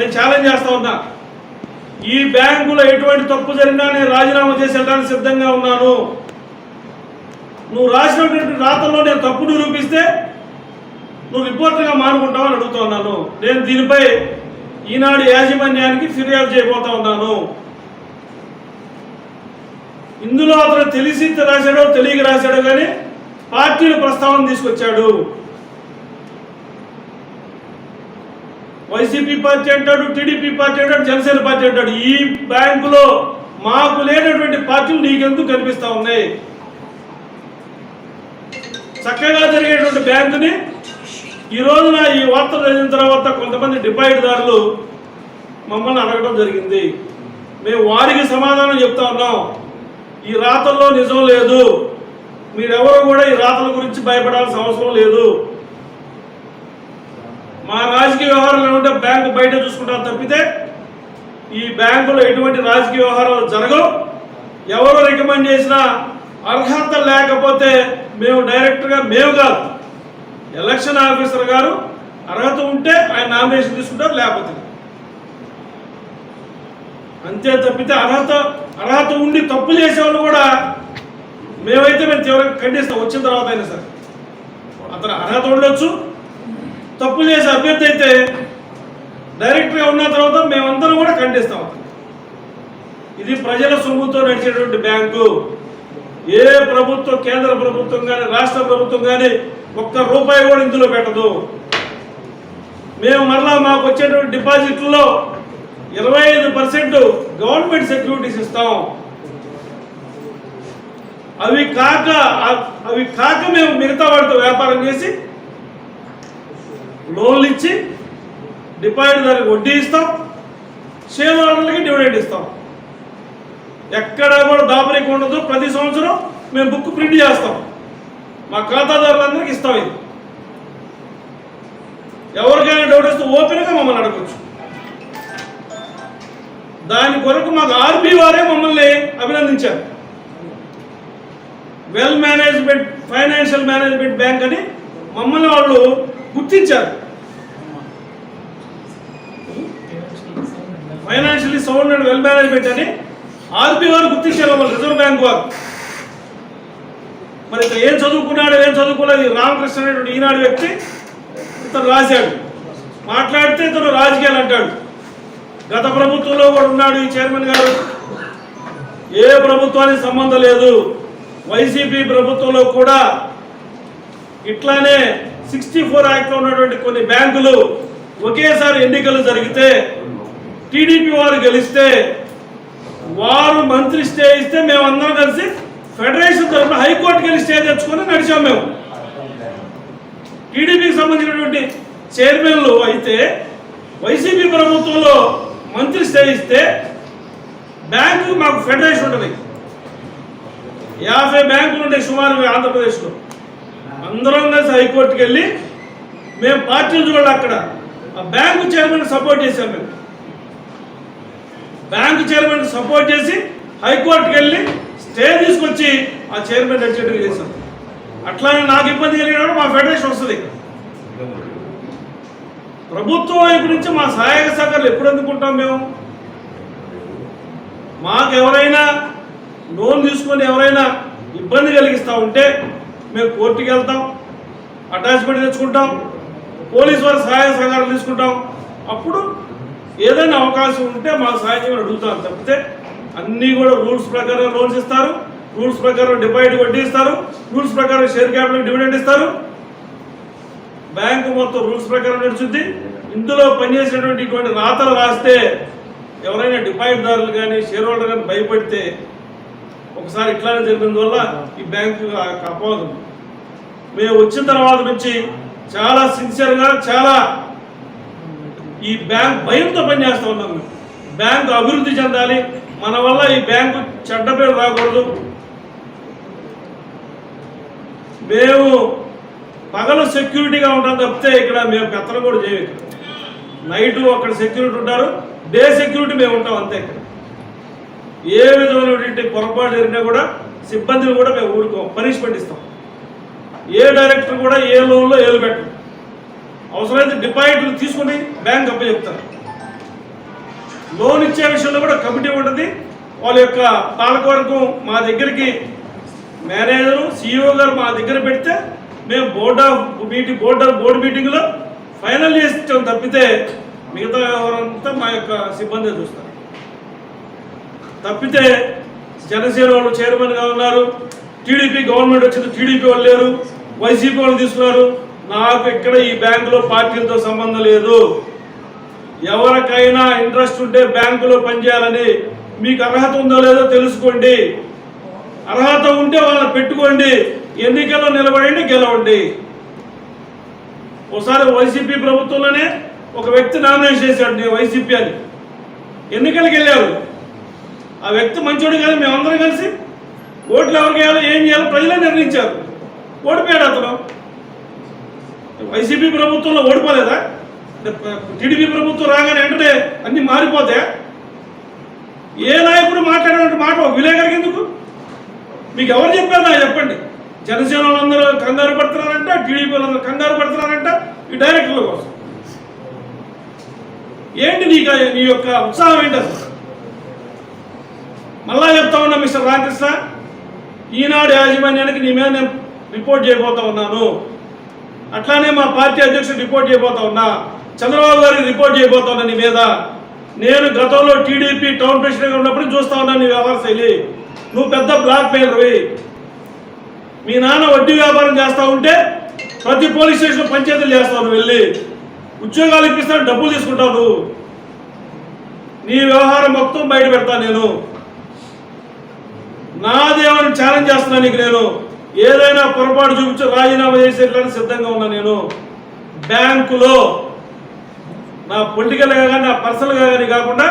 నేను ఛాలెంజ్ చేస్తా ఉన్నా. ఈ బ్యాంకులో ఎటువంటి తప్పు జరిగినా నేను రాజీనామా చేసి వెళ్ళడానికి సిద్ధంగా ఉన్నాను. నువ్వు రాసినటువంటి రాతల్లో నేను తప్పు నిరూపిస్తే నువ్వు రిపోర్టర్గా మానుకుంటావని అడుగుతా ఉన్నాను. నేను దీనిపై ఈనాడు యాజమాన్యానికి ఫిర్యాదు చేయబోతా ఉన్నాను. ఇందులో అతను తెలిసి రాశాడో తెలియక రాశాడో కానీ పార్టీల ప్రస్తావన తీసుకొచ్చాడు. వైసీపీ పార్టీ అంటాడు టీడీపీ పార్టీ అంటాడు జనసేన పార్టీ అంటాడు. ఈ బ్యాంకులో మాకు లేనటువంటి పార్టీలు నీకెందుకు కనిపిస్తా ఉన్నాయి? చక్కగా జరిగేటువంటి బ్యాంకుని ఈ రోజున ఈ వార్త చదివిన తర్వాత కొంతమంది డిపాజిట్దారులు మమ్మల్ని అడగడం జరిగింది. మేము వారికి సమాధానం చెప్తా ఉన్నాం. ఈ రాతల్లో నిజం లేదు. మీరెవరు కూడా ఈ రాతల గురించి భయపడాల్సిన అవసరం లేదు. మా రాజకీయ వ్యవహారాలు ఉంటే బ్యాంకు బయట చూసుకుంటాం తప్పితే ఈ బ్యాంకులో ఎటువంటి రాజకీయ వ్యవహారాలు జరగవు. ఎవరు రికమెండ్ చేసినా అర్హత లేకపోతే మేము డైరెక్ట్గా మేము కాదు. ఎలక్షన్ ఆఫీసర్ గారు అర్హత ఉంటే ఆయన నామినేషన్ తీసుకుంటారు లేకపోతే అంతే తప్పితే అర్హత అర్హత ఉండి తప్పు చేసేవాళ్ళు కూడా మేమైతే మేము తీవ్రంగా ఖండిస్తాం వచ్చిన తర్వాత అయినా సరే. అతను అర్హత ఉండొచ్చు తప్పు చేసే అభ్యర్థి అయితే డైరెక్ట్గా ఉన్న తర్వాత మేమందరం కూడా ఖండిస్తాం ఇది ప్రజల సొమ్ముతో నడిచేటువంటి బ్యాంకు. ఏ ప్రభుత్వం కేంద్ర ప్రభుత్వం కానీ రాష్ట్ర ప్రభుత్వం కానీ ఒక్క రూపాయి కూడా ఇందులో పెట్టదు. మేము మరలా మాకు వచ్చేటువంటి డిపాజిట్లలో ఇరవై ఐదు పర్సెంట్ గవర్నమెంట్ సెక్యూరిటీస్ ఇస్తాం. అవి కాక అవి కాక మేము మిగతా వాటితో వ్యాపారం చేసి లోన్లు ఇచ్చి డిపాజిట్ దానికి వడ్డీ ఇస్తాం షేర్ హోల్డర్లకి డివిడెంట్ ఇస్తాం. ఎక్కడ కూడా దాపరికి ఉండదు. ప్రతి సంవత్సరం మేము బుక్ ప్రింట్ చేస్తాం. మా ఖాతాదారులందరికీ ఇస్తాం ఇది. ఎవరికైనా డౌట్ వస్తే ఓపెన్గా మమ్మల్ని అడగచ్చు. దాని కొరకు మాకు ఆర్బీ వారే మమ్మల్ని అభినందించారు. Well management financial management bank అని మమ్మల్ని వాళ్ళు గుర్తించారు. Financially sound and well management అని ఆర్బీఐ వారు గుర్తించారు మమ్మల్ని రిజర్వ్ బ్యాంక్ వారు. మరి ఇతను ఏం చదువుకున్నాడు ఏం చదువుకోలేదు రామకృష్ణ అనేటువంటి ఈనాడు వ్యక్తి ఇతను రాశాడు. మాట్లాడితే ఇతను రాజకీయాలు అంటాడు. గత ప్రభుత్వంలో కూడా ఉన్నాడు ఈ చైర్మన్ గారు. ఏ ప్రభుత్వానికి సంబంధం లేదు. వైసీపీ ప్రభుత్వంలో కూడా ఇట్లానే సిక్స్టీ ఫోర్ యాక్ట్లో ఉన్నటువంటి కొన్ని బ్యాంకులు ఒకేసారి ఎన్నికలు జరిగితే టీడీపీ వారు గెలిస్తే వారు మంత్రి స్టే ఇస్తే మేమందరం కలిసి ఫెడరేషన్ తరఫున హైకోర్టుకి వెళ్ళి స్టే తెచ్చుకొని నడిచాం మేము. టీడీపీకి సంబంధించినటువంటి చైర్మన్లు అయితే వైసీపీ ప్రభుత్వంలో మంత్రి స్టే ఇస్తే బ్యాంకు మాకు ఫెడరేషన్ ఉంటుంది యాభై బ్యాంకులు ఉంటాయి సుమారు ఆంధ్రప్రదేశ్లో. అందరం కలిసి హైకోర్టుకి వెళ్ళి మేము పార్టీలు చూడాలి అక్కడ. ఆ బ్యాంకు చైర్మన్ సపోర్ట్ చేశాం మేము. బ్యాంకు చైర్మన్ సపోర్ట్ చేసి హైకోర్టుకి వెళ్ళి స్టే తీసుకొచ్చి ఆ చైర్మన్ నడిచేట్టుగా చేశాం. అట్లానే నాకు ఇబ్బంది కలిగినప్పుడు మా ఫెడరేషన్ వస్తుంది. ప్రభుత్వం వైపు నుంచి మా సహాయక సహకారాలు ఎప్పుడు అందుకుంటాం మేము? మాకు ఎవరైనా లోన్ తీసుకొని ఎవరైనా ఇబ్బంది కలిగిస్తూ ఉంటే మేము కోర్టుకి వెళ్తాం అటాచ్మెంట్ తెచ్చుకుంటాం పోలీస్ వారి సహాయ సహకారం తీసుకుంటాం. అప్పుడు ఏదైనా అవకాశం ఉంటే మాకు సహాయం చేయమని అడుగుతాం తప్పితే అన్నీ కూడా రూల్స్ ప్రకారం లోన్స్ ఇస్తారు రూల్స్ ప్రకారం డిపాజిట్ వడ్డీ ఇస్తారు రూల్స్ ప్రకారం షేర్ క్యాపిటల్ డివిడెండ్ ఇస్తారు. బ్యాంకు మొత్తం రూల్స్ ప్రకారం నడుచుద్ది. ఇందులో పనిచేసినటువంటి ఇటువంటి రాతలు రాస్తే ఎవరైనా డిపాజిట్దారులు కానీ షేర్ హోల్డర్ కానీ భయపడితే ఒకసారి ఇట్లానే జరిగినందువల్ల ఈ బ్యాంకు అపోదు మేము వచ్చిన తర్వాత నుంచి చాలా సిన్సియర్గా చాలా ఈ బ్యాంక్ భయంతో పనిచేస్తూ ఉన్నాం మేము. బ్యాంకు అభివృద్ధి చెందాలి. మన వల్ల ఈ బ్యాంకు చెడ్డ పేరు రాకూడదు. మేము పగలు సెక్యూరిటీగా ఉంటాం తప్పితే ఇక్కడ మేము పెత్తనం కూడా చేయము నైట్ అక్కడ సెక్యూరిటీ ఉంటారు. డే సెక్యూరిటీ మేము ఉంటాం అంతే ఇక్కడ. ఏ విధమైనటువంటి పొరపాటు జరిగినా కూడా సిబ్బందిని కూడా మేము ఊరుకోం పనిష్మెంట్ ఇస్తాం. ఏ డైరెక్టర్ కూడా ఏ లోన్లో ఏలు పెట్టం అవసరమైతే డిపాజిట్లు తీసుకుని బ్యాంక్ అప్పచెప్తారు. లోన్ ఇచ్చే విషయంలో కూడా కమిటీ ఉంటుంది. వాళ్ళ యొక్క పాలకవర్గం మా దగ్గరికి మేనేజరు సిఇఓ గారు మా దగ్గర పెడితే మేము board of meeting board of board మీటింగ్లో ఫైనల్ చేస్తాం తప్పితే మిగతా ఎవరంతా మా యొక్క సిబ్బంది చూస్తారు. తప్పితే జనసేన వాళ్ళు చైర్మన్గా ఉన్నారు. టీడీపీ గవర్నమెంట్ వచ్చింది టీడీపీ వాళ్ళు లేరు. వైసీపీ వాళ్ళు తీసుకున్నారు. నాకు ఇక్కడ ఈ బ్యాంకులో పార్టీలతో సంబంధం లేదు. ఎవరికైనా ఇంట్రెస్ట్ ఉంటే బ్యాంకులో పనిచేయాలని మీకు అర్హత ఉందో లేదో తెలుసుకోండి. అర్హత ఉంటే వాళ్ళని పెట్టుకోండి. ఎన్నికల్లో నిలబడండి గెలవండి. ఒకసారి వైసీపీ ప్రభుత్వంలోనే ఒక వ్యక్తి నామినేషన్ చేశాడు వైసీపీ అని. ఎన్నికలకు వెళ్ళారు. ఆ వ్యక్తి మంచోడు కాదు మేమందరం కలిసి ఓట్లు ఎవరికి వేయాలో ఏం చేయాలో ప్రజలే నిర్ణయించారు. ఓడిపోయాడు అతను. వైసీపీ ప్రభుత్వంలో ఓడిపోలేదా? టీడీపీ ప్రభుత్వం రాగానే వెంటనే అన్ని మారిపోతే ఏ నాయకుడు మాట్లాడినటువంటి మాట విలేకరికి ఎందుకు? మీకు ఎవరు చెప్పారు నాకు చెప్పండి. జనసేన వాళ్ళందరూ కంగారు పడుతున్నారంట టీడీపీ వాళ్ళందరూ కంగారు పడుతున్నారంట ఈ డైరెక్టర్ల కోసం. ఏంటి నీకు నీ యొక్క ఉత్సాహం ఏంటి అసలు? మళ్ళా చెప్తా ఉన్నా మిస్టర్ రామకృష్ణ. ఈనాడు యాజమాన్యానికి నీ మీద నేను రిపోర్ట్ చేయబోతా ఉన్నాను. అట్లానే మా పార్టీ అధ్యక్షుడు రిపోర్ట్ చేయబోతా ఉన్నా. చంద్రబాబు గారికి రిపోర్ట్ చేయబోతా ఉన్నా నీ మీద. నేను గతంలో టీడీపీ టౌన్ ప్రెసిడెంట్గా ఉన్నప్పుడు చూస్తా ఉన్నా నీ వ్యవహార శైలి. నువ్వు పెద్ద బ్లాక్ మెయిలర్వి మీ నాన్న వడ్డీ వ్యాపారం చేస్తూ ఉంటే ప్రతి పోలీస్ స్టేషన్ పంచాయతీలు చేస్తావు నువ్వు వెళ్ళి. ఉద్యోగాలు ఇప్పిస్తాను డబ్బులు తీసుకుంటావు నీ వ్యవహారం మొత్తం బయట పెడతా నేను. నా దేవుని ఛాలెంజ్ చేస్తున్నా నీకు నేను. ఏదైనా పొరపాటు చూపించి రాజీనామా చేసేట్లని సిద్ధంగా ఉన్నా నేను. బ్యాంకులో నా పొలిటికల్గా కానీ నా పర్సనల్గా కానీ కాకుండా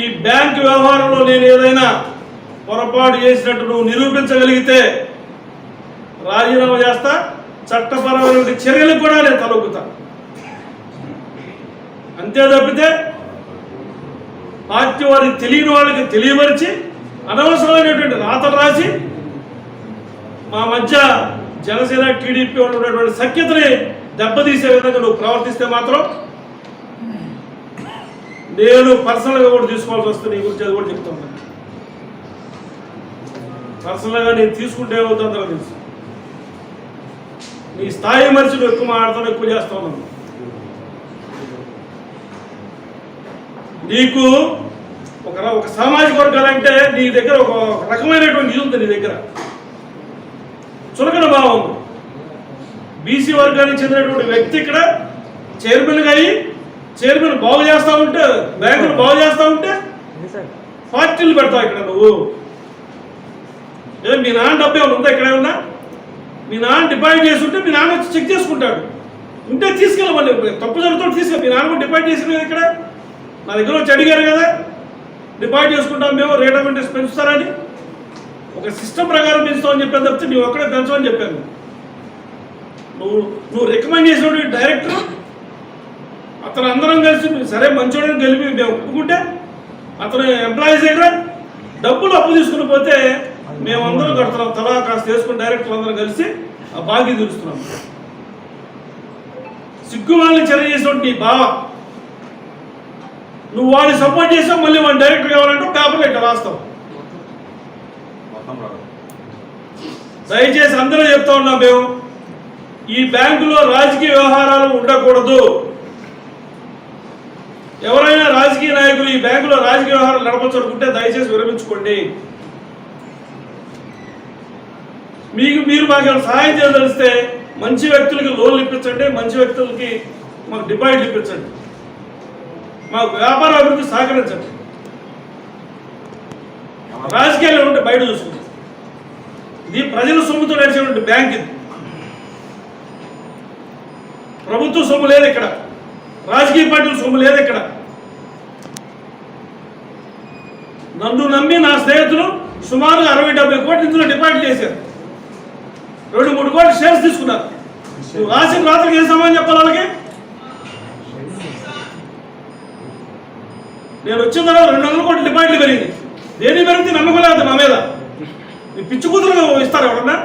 ఈ బ్యాంక్ వ్యవహారంలో నేను ఏదైనా పొరపాటు చేసినట్టు నువ్వు నిరూపించగలిగితే రాజీనామా చేస్తా. చట్టపరమైన చర్యలకు కూడా నేను తలొక్కుతా. అంతే తప్పితే పార్టీ వారికి తెలియని వాళ్ళకి తెలియపరిచి అనవసరమైనటువంటి రాతలు రాసి మా మధ్య జనసేన టీడీపీ ఉన్నటువంటి సఖ్యతని దెబ్బతీసే విధంగా నువ్వు ప్రవర్తిస్తే మాత్రం నేను పర్సనల్గా కూడా తీసుకోవాల్సి వస్తుంది. నీ గురించి అది కూడా చెప్తాను. పర్సనల్గా నేను తీసుకుంటే ఏమవుతుందో తెలుసు. నీ స్థాయి మనిషి నువ్వు ఎక్కువ మాట్లాడుతావు ఎక్కువ చేస్తా ఉన్నాను నీకు ఒక ఒక సామాజిక వర్గాలంటే నీ దగ్గర ఒక రకమైనటువంటి ఇది ఉంది నీ దగ్గర. చులకన భావం. బీసీ వర్గానికి చెందినటువంటి వ్యక్తి ఇక్కడ చైర్మన్గా అయ్యి చైర్మన్ బాగు చేస్తా ఉంటే బ్యాంకులు బాగు చేస్తా ఉంటే పార్టీలు పెడతావు ఇక్కడ నువ్వు. లేదా మీ నాన్న డబ్బు ఏమైనా ఉందా ఇక్కడ ఏమన్నా? మీ నాన్న డిపాజిట్ చేసి ఉంటే మీ నాన్న వచ్చి చెక్ చేసుకుంటాడు. ఉంటే తీసుకెళ్ళమని తప్పు జరుగుతుంటే తీసుకెళ్ళి మీ నాన్న కూడా డిపాజిట్ చేసిన ఇక్కడ. నా దగ్గర వచ్చి అడిగారు కదా. డిపాజిట్ చేసుకుంటాం మేము రేట్ ఆఫ్ ఇంట్రెస్ట్ పెంచుతారని. ఒక సిస్టమ్ ప్రకారం పెంచుతామని చెప్పాను తప్పితే నువ్వు ఒక్కడే పెంచమని చెప్పాను నువ్వు నువ్వు రికమెండ్ చేసినటువంటి డైరెక్టర్ అతను అందరం కలిసి నువ్వు సరే మంచోడని కలిపి మేము ఒప్పుకుంటే అతను ఎంప్లాయీస్ దగ్గర డబ్బులు అప్పు తీసుకుని పోతే మేమందరం కడుతున్నాం తలా కాస్త చేసుకుని డైరెక్టర్ అందరం కలిసి ఆ బాకీ తీరుస్తున్నాం. సిగ్గు వాళ్ళని చర్య చేసినటువంటి బావ నువ్వు వాడిని సపోర్ట్ చేసావు మళ్ళీ వాడిని డైరెక్టర్ కావాలంటే పేపర్లో మొత్తం రాదు. దయచేసి అందరూ చెప్తా ఉన్నాం మేము ఈ బ్యాంకులో రాజకీయ వ్యవహారాలు ఉండకూడదు. ఎవరైనా రాజకీయ నాయకులు ఈ బ్యాంకులో రాజకీయ వ్యవహారాలు నడపచ్చనుకుంటే దయచేసి విరమించుకోండి. మీకు మీరు మాకు సహాయం చేయదలిస్తే మంచి వ్యక్తులకి లోన్లు ఇప్పించండి మంచి వ్యక్తులకి మాకు డిపాజిట్లు ఇప్పించండి. మాకు వ్యాపార అభివృద్ధి సహకరించండి. రాజకీయాలు ఉంటే బయట చూసుకుంటాం. ఇది ప్రజల సొమ్ముతో నడిచేటువంటి బ్యాంక్ ఇది. ప్రభుత్వ సొమ్ము లేదు ఇక్కడ. రాజకీయ పార్టీల సొమ్ము లేదు ఇక్కడ. నన్ను నమ్మి నా స్నేహితులు సుమారు అరవై డెబ్బై కోట్లు ఇందులో డిపాజిట్ చేశారు. రెండు మూడు కోట్లు షేర్స్ తీసుకున్నారు. రాసిన రాత్రికి ఏ సమయం చెప్పాలి వాళ్ళకి? నేను వచ్చిన తర్వాత రెండు వందల కోట్లు డిమాండ్లు పెరిగింది. దేని పెరిగితే నమ్మకం లేదు నా మీద. పిచ్చి కూతురు ఇస్తారు ఎవరన్నా?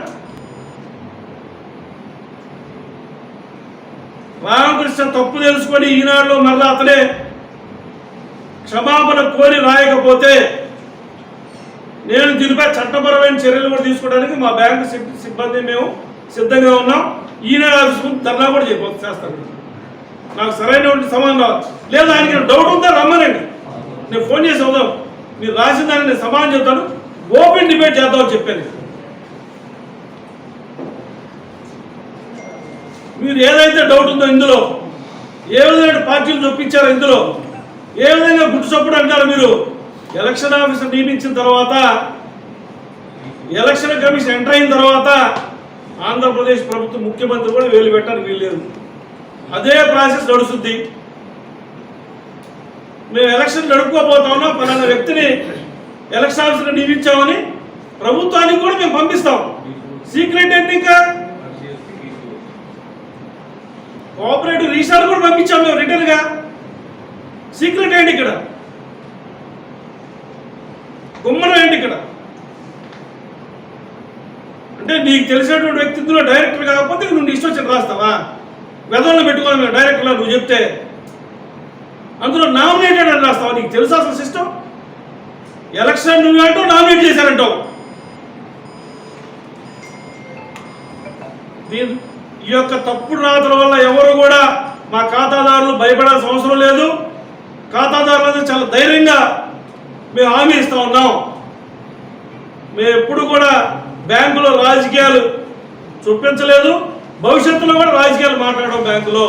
రామకృష్ణ తప్పు తెలుసుకొని ఈనాడులో మరలా అతనే క్షమాపణ కోరి రాయకపోతే నేను దీనిపై చట్టపరమైన చర్యలు కూడా తీసుకోవడానికి మా బ్యాంకు సిబ్బంది మేము సిద్ధంగా ఉన్నాం. ఈనాడు ఆఫీస్ ధర్నా కూడా చేస్తాను నాకు సరైనటువంటి సమాధానం రావాలి లేదా ఆయనకి డౌట్ ఉందా రమ్మనండి. నేను ఫోన్ చేసి అవుదాం మీరు రాసిన దాన్ని నేను సమానం చెప్తాను ఓపెన్ డిబేట్ చేద్దామని చెప్పాను మీరు ఏదైతే డౌట్ ఉందో ఇందులో ఏ విధమైన పార్టీలు చొప్పించారో ఇందులో ఏ విధంగా గుట్టు చప్పుడు అంటారు మీరు ఎలక్షన్ ఆఫీసర్ నియమించిన తర్వాత ఎలక్షన్ కమిషన్ ఎంటర్ అయిన తర్వాత ఆంధ్రప్రదేశ్ ప్రభుత్వం ముఖ్యమంత్రి కూడా వేలు పెట్టడానికి వీల్లేదు. అదే ప్రాసెస్ నడుస్తుంది. మేము ఎలక్షన్ నడుపుకోబోతా ఉన్నాం. పలానా వ్యక్తిని ఎలక్షన్ ఆఫీసర్ నియమించామని ప్రభుత్వానికి కూడా మేము పంపిస్తాం. సీక్రెట్ ఏంటి ఇంకా కోఆపరేటివ్ రీసార్ట్ కూడా పంపించాం మేము రిటర్న్గా. సీక్రెట్ ఏంటి ఇక్కడ. గుమ్మడం ఏంటి ఇక్కడ. అంటే నీకు తెలిసినటువంటి వ్యక్తిత్వంలో డైరెక్టర్ కాకపోతే నువ్వు ఇష్టం వచ్చిన రాస్తావా? వెదల్లో పెట్టుకోవాలి మేము డైరెక్టర్లో నువ్వు చెప్తే. అందులో నామినేటెడ్ అని రాస్తావు. నీకు తెలుసా అసలు సిస్టమ్? ఎలక్షన్ నువ్వు అంటావు నామినేట్ చేశారంటావు. దీని ఈ యొక్క తప్పుడు రాతల వల్ల ఎవరు కూడా మా ఖాతాదారులు భయపడాల్సిన అవసరం లేదు. ఖాతాదారులు చాలా ధైర్యంగా మేము హామీ ఇస్తూ ఉన్నాం. మేము ఎప్పుడు కూడా బ్యాంకులో రాజకీయాలు చూపించలేదు. భవిష్యత్తులో కూడా రాజకీయాలు మాట్లాడడం బ్యాంకులో.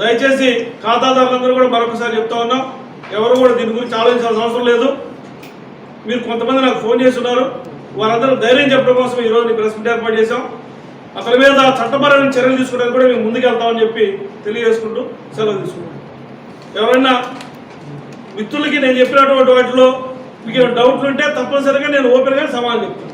దయచేసి ఖాతాదారులందరూ కూడా మరొకసారి చెప్తా ఉన్నాం ఎవరు కూడా దీని గురించి ఆలోచించాల్సిన అవసరం లేదు. మీరు కొంతమంది నాకు ఫోన్ చేస్తున్నారు వారందరూ ధైర్యం చెప్పడం కోసం ఈరోజు ప్రెస్ మీట్ ఏర్పాటు చేశాం. అతని మీద చట్టపరమైన చర్యలు తీసుకోవడానికి కూడా మేము ముందుకు వెళ్తామని చెప్పి తెలియజేసుకుంటూ సెలవు తీసుకుంటాం ఎవరైనా మిత్రులకి నేను చెప్పినటువంటి వాటిలో మీకు ఏమైనా డౌట్లు ఉంటే తప్పనిసరిగా నేను ఓపెన్గా సమాధానం చెప్తాను.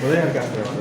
Podrían cambiar.